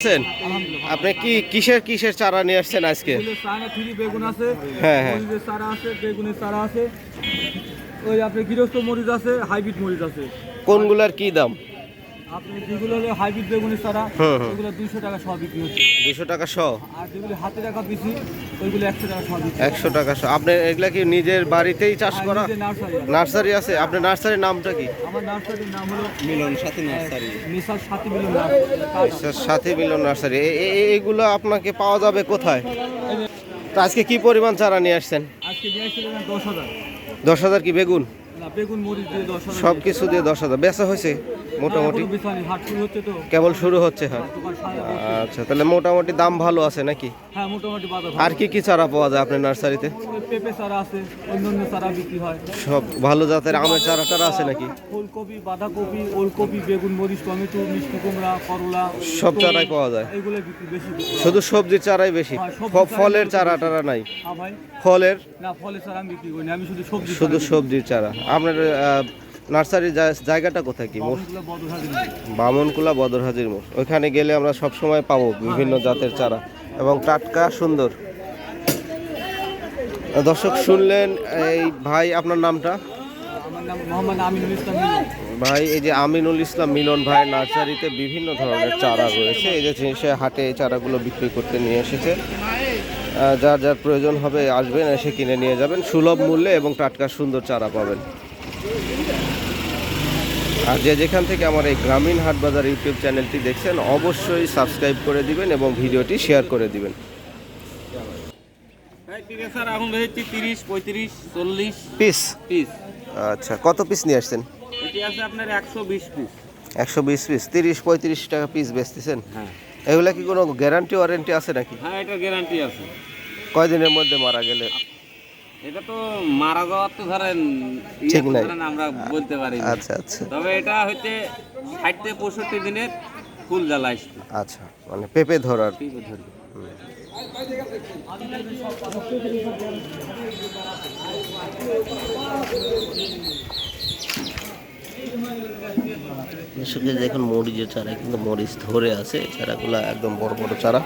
আছেন? আপনি কি কিসের কিসের চারা নিয়ে আসছেন আজকে? বেগুন আছে হ্যাঁ, হ্যাঁ। চারা আছে বেগুনের চারা আছে। ওই আপনার গৃহস্থ মরিচ আছে হাইব্রিড মরিচ আছে। কোনগুলার কি দাম? আপনি যেগুলো হলো হাইব্রিড চারা। ওগুলো দুইশো টাকা সহ বিক্রি হচ্ছে। দুশো টাকা শ আর যেগুলো হাতে রাখা বেশি ওইগুলো একশো টাকা সহ বিক্রি একশো টাকা শ আপনি এগুলা কি নিজের বাড়িতেই চাষ করা? নার্সারি আছে। আপনার নার্সারির নামটা কি? আমার নার্সারির নাম হলো মিলন সাথী নার্সারি মিসাল সাথী মিলন নার্সারি আচ্ছা, সাথী মিলন নার্সারি এইগুলো আপনাকে পাওয়া যাবে কোথায়? তো আজকে কি পরিমাণ চারা নিয়ে আসছেন? আজকে নিয়ে এসেছিলেন দশ হাজার। দশ হাজার কি বেগুন? মরিচ দিয়ে দশ হাজার সব কিছু দিয়ে দশ হাজার। বেচা হয়েছে মোটামুটি। কেবল শুরু হচ্ছে হ্যাঁ। আচ্ছা তাহলে মোটামুটি দাম ভালো আছে নাকি? হ্যাঁ আর কি কি চারা পাওয়া যায় আপনার নার্সারিতে? সব ভালো জাতের আমের চারা টারা আছে নাকি? ফুলকপি বাঁধাকপি ওলকপি বেগুন মরিচ টমেটো মিষ্টি কুমড়া করলা সব চারাই পাওয়া যায়। শুধু সবজির চারাই বেশি। হ্যাঁ, ফলের চারা টারা নাই। হ্যাঁ ফলের? না ফলের চারা আমি বিক্রি করি না আমি শুধু সবজি শুধু সবজির চারা। আপনার নার্সারির জায়গাটা কোথায় কি? মধ্যে। বামনকুলা বদরহাজির মোড়। ওইখানে গেলে আমরা সব সময় পাবো বিভিন্ন জাতের চারা এবং টাটকা সুন্দর। দর্শক শুনলেন এই ভাই আপনার নামটা। ভাই এই যে আমিনুল ইসলাম মিলন ভাই নার্সারিতে বিভিন্ন ধরনের চারা রয়েছে। এই যে সে হাটে এই চারাগুলো বিক্রি করতে নিয়ে এসেছে। যার যার প্রয়োজন হবে আসবেন এসে কিনে নিয়ে যাবেন। সুলভ মূল্যে এবং টাটকা সুন্দর চারা পাবেন। আর যে যেখান থেকে আমার এই গ্রামীণ হাট বাজার ইউটিউব চ্যানেলটি দেখছেন অবশ্যই সাবস্ক্রাইব করে দিবেন এবং ভিডিওটি শেয়ার করে দিবেন। পিস? পিস। আচ্ছা কত পিস নিয়ে আসছেন? এটি আছে আপনার একশো বিশ পিস। একশো বিশ পিস তিরিশ পঁয়ত্রিশ টাকা পিস বেচতেছেন? হ্যাঁ। এগুলা কি কোনো গ্যারান্টি ওয়ারেন্টি আছে নাকি? হ্যাঁ এটা গ্যারান্টি আছে। কয়দিনের মধ্যে মারা গেলে? এটা তো মারা যাওয়ার তো ধরেন ইয়ে ঠিক নাই। আমরা বলতে পারি। আচ্ছা আচ্ছা। তবে এটা হচ্ছে ষাট থেকে পঁয়ষট্টি দিনের ফুল জ্বালা আচ্ছা মানে পেঁপে ধরার। পিঁপড়ে ধরবে। দর্শকের দেখুন মরিচের চারা কিন্তু মরিচ ধরে আছে চারাগুলো একদম বড় বড় চারা।